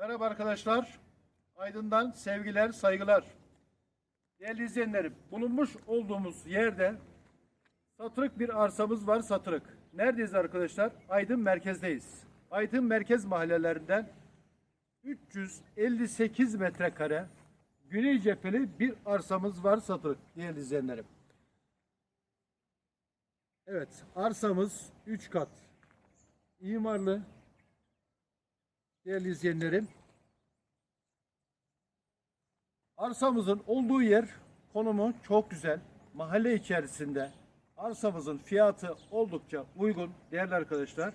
Merhaba arkadaşlar. Aydın'dan sevgiler, saygılar. Değerli izleyenlerim, bulunmuş olduğumuz yerde satırık bir arsamız var satırık. Neredeyiz arkadaşlar? Aydın merkezdeyiz. Aydın merkez mahallelerinden 358 metrekare güney cepheli bir arsamız var satırık değerli izleyenlerim. Evet, arsamız 3 kat. İmarlı, değerli izleyenlerim. Arsamızın olduğu yer konumu çok güzel. Mahalle içerisinde arsamızın fiyatı oldukça uygun değerli arkadaşlar.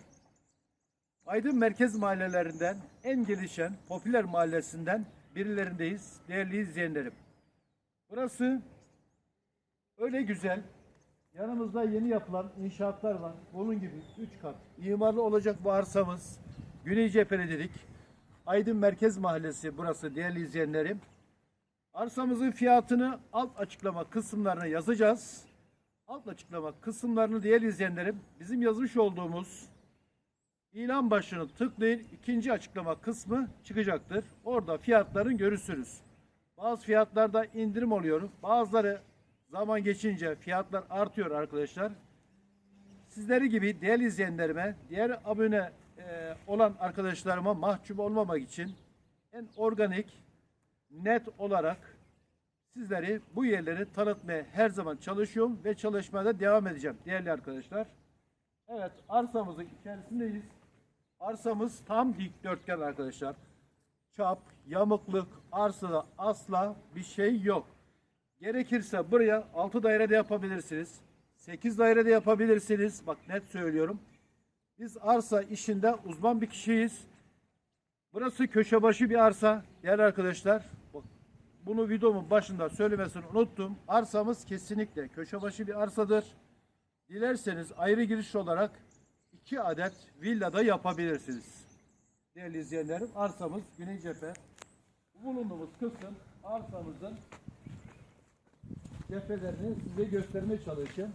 Aydın merkez mahallelerinden en gelişen popüler mahallesinden birilerindeyiz değerli izleyenlerim. Burası öyle güzel. Yanımızda yeni yapılan inşaatlar var. Onun gibi 3 kat. İmarlı olacak bu arsamız. Güney cepheli dedik. Aydın Merkez Mahallesi burası değerli izleyenlerim. Arsamızın fiyatını alt açıklama kısımlarına yazacağız. Alt açıklama kısımlarını değerli izleyenlerim bizim yazmış olduğumuz ilan başlığını tıklayın. ikinci açıklama kısmı çıkacaktır. Orada fiyatların görürsünüz. Bazı fiyatlarda indirim oluyor. Bazıları zaman geçince fiyatlar artıyor arkadaşlar. Sizleri gibi değerli izleyenlerime, diğer abone e, olan arkadaşlarıma mahcup olmamak için en organik, net olarak sizleri bu yerleri tanıtmaya her zaman çalışıyorum ve çalışmaya da devam edeceğim değerli arkadaşlar. Evet arsamızın içerisindeyiz. Arsamız tam dikdörtgen arkadaşlar. Çap, yamukluk, arsada asla bir şey yok. Gerekirse buraya 6 daire de yapabilirsiniz. 8 daire de yapabilirsiniz. Bak net söylüyorum. Biz arsa işinde uzman bir kişiyiz. Burası köşe başı bir arsa. Değerli arkadaşlar, bunu videomun başında söylemesini unuttum. Arsamız kesinlikle köşe başı bir arsadır. Dilerseniz ayrı giriş olarak iki adet villa da yapabilirsiniz. Değerli izleyenlerim, arsamız Güney Cephe. Bulunduğumuz kısım arsamızın cephelerini size göstermeye çalışacağım.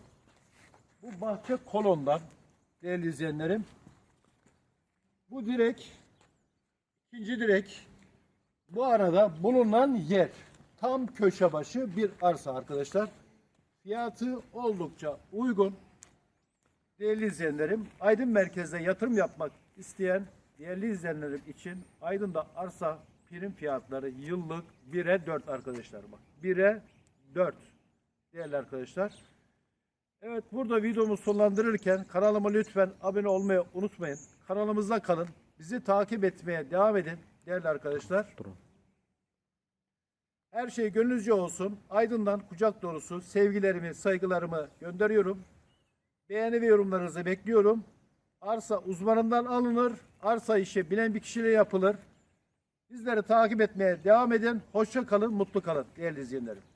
Bu bahçe kolondan değerli izleyenlerim. Bu direk ikinci direk bu arada bulunan yer tam köşe başı bir arsa arkadaşlar. Fiyatı oldukça uygun. Değerli izleyenlerim, Aydın merkezde yatırım yapmak isteyen değerli izleyenlerim için Aydın'da arsa prim fiyatları yıllık 1'e 4 arkadaşlar bak. 1'e 4 değerli arkadaşlar. Evet burada videomu sonlandırırken kanalıma lütfen abone olmayı unutmayın. Kanalımızda kalın. Bizi takip etmeye devam edin değerli arkadaşlar. Her şey gönlünüzce olsun. Aydın'dan kucak dolusu sevgilerimi, saygılarımı gönderiyorum. Beğeni ve yorumlarınızı bekliyorum. Arsa uzmanından alınır. Arsa işi bilen bir kişiyle yapılır. Bizleri takip etmeye devam edin. Hoşça kalın, mutlu kalın değerli izleyenlerim.